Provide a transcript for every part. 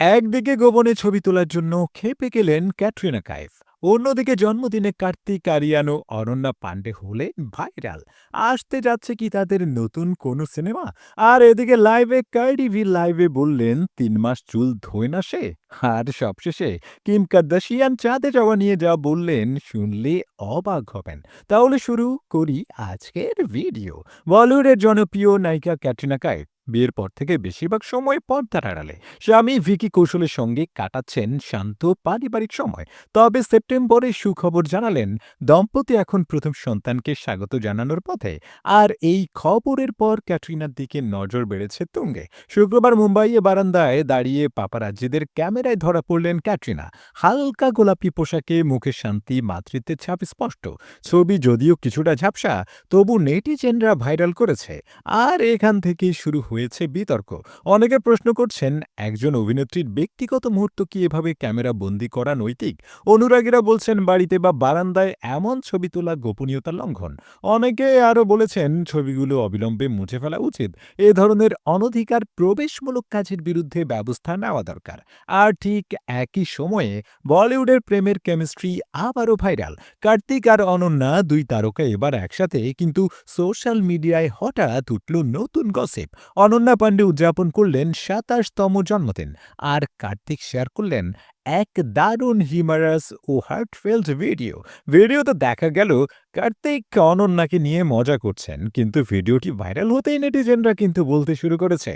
একদিকে গোপনে ছবি তোলার জন্য খেপে গেলেন ক্যাটরিনা কাইফ। অন্যদিকে জন্মদিনে কার্তিক আরিয়ানো অনন্যা পান্ডে হলেন ভাইরাল। আসতে যাচ্ছে কি তাদের নতুন কোনো সিনেমা? আর এদিকে লাইভে কার্ডিভি লাইভে বললেন, তিন মাস চুল ধোয় না সে? আর সবশেষে কিম কার্দাশিয়ান চাঁদে যাওয়া নিয়ে যা বললেন, শুনলে অবাক হবেন। তাহলে শুরু করি আজকের ভিডিও বলিউডের জনপ্রিয় নায়িকা ক্যাটরিনা কাইফ। বিয়ের পর থেকে বেশিরভাগ সময় পর্দার আড়ালে। স্বামী ভিকি কৌশলের সঙ্গে কাটাচ্ছেন শান্ত পারিবারিক সময়। তবে সেপ্টেম্বরে সুখবর জানালেন, দম্পতি এখন প্রথম সন্তানকে স্বাগত জানানোর পথে। আর এই খবরের পর ক্যাটরিনার দিকে নজর বেড়েছে তুঙ্গে। শুক্রবার মুম্বাইয়ে বারান্দায় দাঁড়িয়ে পাপারাজ্জিদের ক্যামেরায় ধরা পড়লেন ক্যাটরিনা। হালকা গোলাপি পোশাকে মুখে শান্তি, মাতৃত্বের ছাপ স্পষ্ট। ছবি যদিও কিছুটা ঝাপসা, তবু নেটিজেনরা ভাইরাল করেছে। আর এখান থেকে শুরু হয়েছে বিতর্ক। অনেকে প্রশ্ন করছেন, একজন অভিনেত্রীর ব্যক্তিগত মুহূর্ত কি এভাবে ক্যামেরা বন্দি করা নৈতিক? অনুরাগীরা বলছেন, বাড়িতে বা বারান্দায় এমন ছবি তোলা গোপনীয়তার লঙ্ঘন। অনেকে আরও বলেছেন, ছবিগুলো অবিলম্বে মুছে ফেলা উচিত। এ ধরনের অনধিকার প্রবেশমূলক কাজের বিরুদ্ধে ব্যবস্থা নেওয়া দরকার। আর ঠিক একই সময়ে বলিউডের প্রেমের কেমিস্ট্রি আবারও ভাইরাল। কার্তিক আর অনন্যা, দুই তারকা এবার একসাথে, কিন্তু সোশ্যাল মিডিয়ায় হঠাৎ উঠল নতুন গসিপ। অনন্যা পাণ্ডে উদযাপন করলেন সাতাশতম জন্মদিন আর কার্তিক শেয়ার করলেন এক দারুণ হিমারাস ও হার্টফেল্ট ভিডিও ভিডিওতে দেখা গেল কার্তিক অনন্যাকে নিয়ে মজা করছেন, কিন্তু ভিডিওটি ভাইরাল হতেই নেটিজেনরা কিন্তু বলতে শুরু করেছে,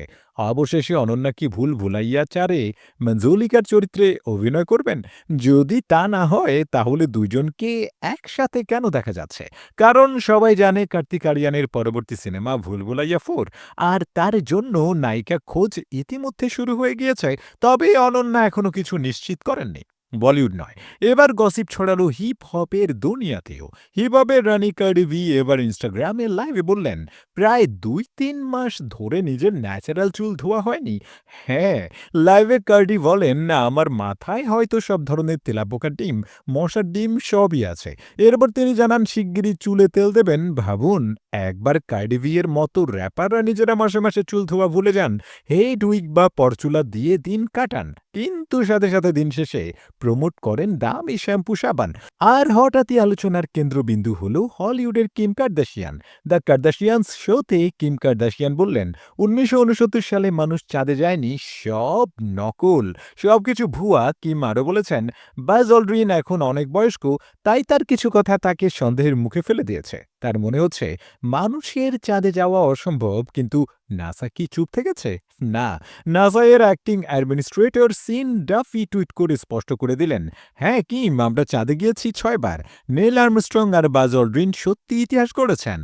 অবশেষে অনন্যা কি ভুল ভুলাইয়া চারে মঞ্জুলিকার চরিত্রে অভিনয় করবেন? যদি তা না হয়, তাহলে দুজনকে একসাথে কেন দেখা যাচ্ছে? কারণ সবাই জানে কার্তিক আরিয়ানের পরবর্তী সিনেমা ভুল ভুলাইয়া ফোর, আর তার জন্য নায়িকা খোঁজ ইতিমধ্যে শুরু হয়ে গিয়েছে। তবে অনন্যা এখনও কিছু নিশ্চিত করেননি। বলিউড নয়। এবার গসিপ ছড়ালো হিপ হপের দুনিয়াতেও। হিপ হপের রানি কার্ডিভি এবার ইনস্টাগ্রামে লাইভে বললেন, প্রায় দুই তিন মাস ধরে নিজের ন্যাচারাল চুল ধোয়া হয়নি? হ্যাঁ লাইভে কার্ডি বলেন, না, আমার মাথায় হয়তো সব ধরনের তেলাপোকার ডিম, মশার ডিম সবই আছে। এরপর তিনি জানান, শিগগিরই চুলে তেল দেবেন। ভাবুন, একবার কার্ডিভিয়ের মতো র্যাপাররা নিজেরা মাসে মাসে চুল ধোয়া ভুলে যান। হেড উইক বা পরচুলা দিয়ে দিন কাটান। কিন্তু সাথে সাথে দিন শেষে প্রমোট করেন দামি শ্যাম্পু সাবান। আর হঠাৎই আলোচনার কেন্দ্রবিন্দু হল হলিউডের কিম কার্দাশিয়ান। দ্য কার্দাশিয়ান্স শোতে কিম কার্দাশিয়ান বললেন, উনিশশো উনসত্তর সালে মানুষ চাঁদে যায়নি, সব নকল। সবকিছু ভুয়া, কিম আরও বলেছেন। বাজ অলড্রিন এখন অনেক বয়স্ক, তাই তার কিছু কথা তাকে সন্দেহের মুখে ফেলে দিয়েছে। তার মনে হচ্ছে মানুষের চাঁদে যাওয়া অসম্ভব, কিন্তু নাসা কি চুপ থেকেছে? না, নাসা এর acting administrator Sean Duffy tweet করে স্পষ্ট করে দিলেন হ্যাঁ কিম আমরা চাঁদে গিয়েছি ছয়বার। নেল আর্মস্ট্রং আর বাজল অলড্রিন সত্যি ইতিহাস করেছেন